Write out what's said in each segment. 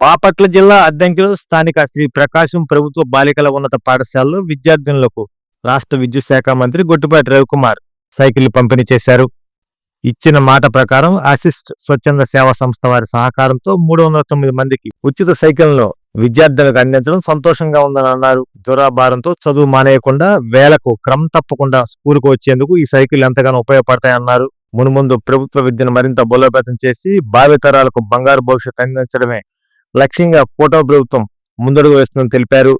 బాపట్ల జిల్లా అద్దంకిలో స్థానిక శ్రీ ప్రకాశం ప్రభుత్వ బాలికల ఉన్నత పాఠశాలలో విద్యార్థినులకు రాష్ట్ర విద్యుత్ శాఖ మంత్రి గొట్టుపాటి రవికుమార్ సైకిళ్ళు పంపిణీ చేశారు. ఇచ్చిన మాట ప్రకారం అసిస్ట్ స్వచ్ఛంద సేవా సంస్థ వారి సహకారంతో మూడు వందల తొమ్మిది మందికి ఉచిత సైకిళ్ళను విద్యార్థులకు అందించడం సంతోషంగా ఉందని అన్నారు. దురాభారంతో చదువు మానేయకుండా వేలకు క్రమం తప్పకుండా స్కూల్కు వచ్చేందుకు ఈ సైకిల్ ఎంతగానో ఉపయోగపడతాయన్నారు. మునుముందు ప్రభుత్వ విద్యను మరింత బలోపేతం చేసి భావితరాలకు బంగారు భవిష్యత్తు అందించడమే లక్ష్యంగా కోటా ప్రభుత్వం ముందడుగు వేస్తుందని తెలిపారు.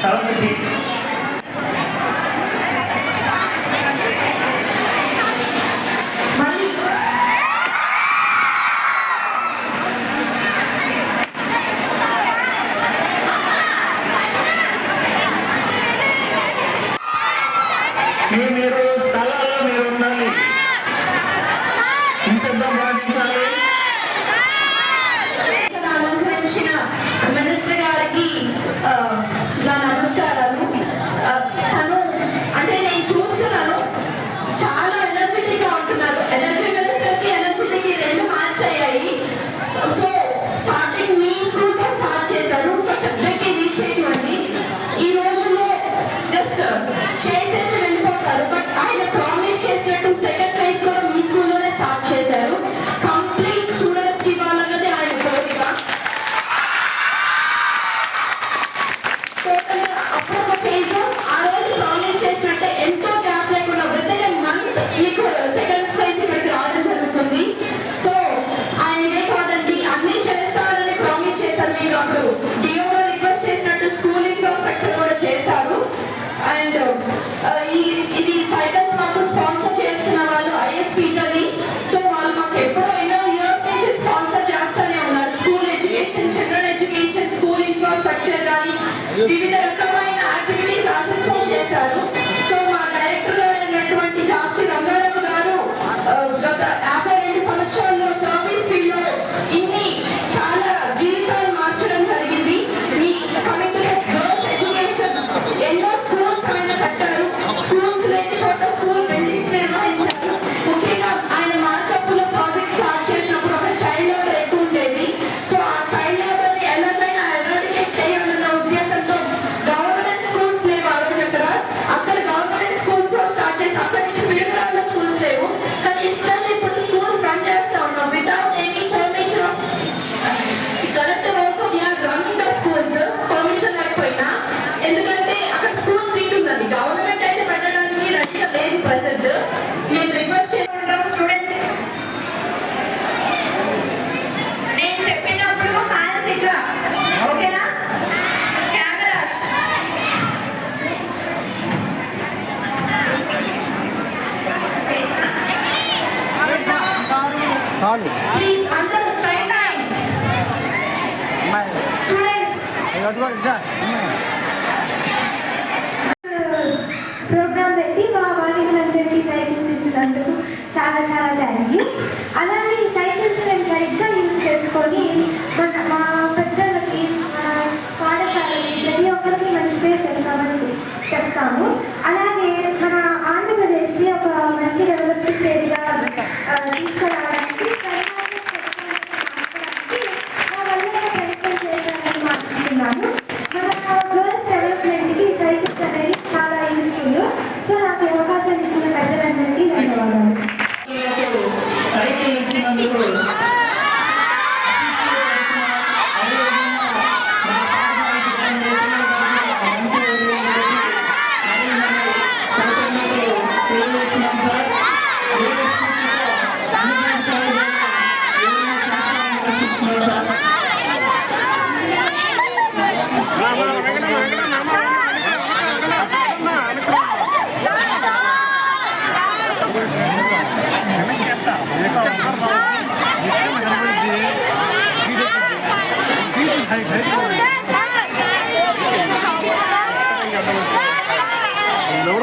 Salam negeri. Ini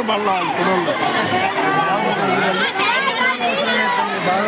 vallahi kuruldu. Daha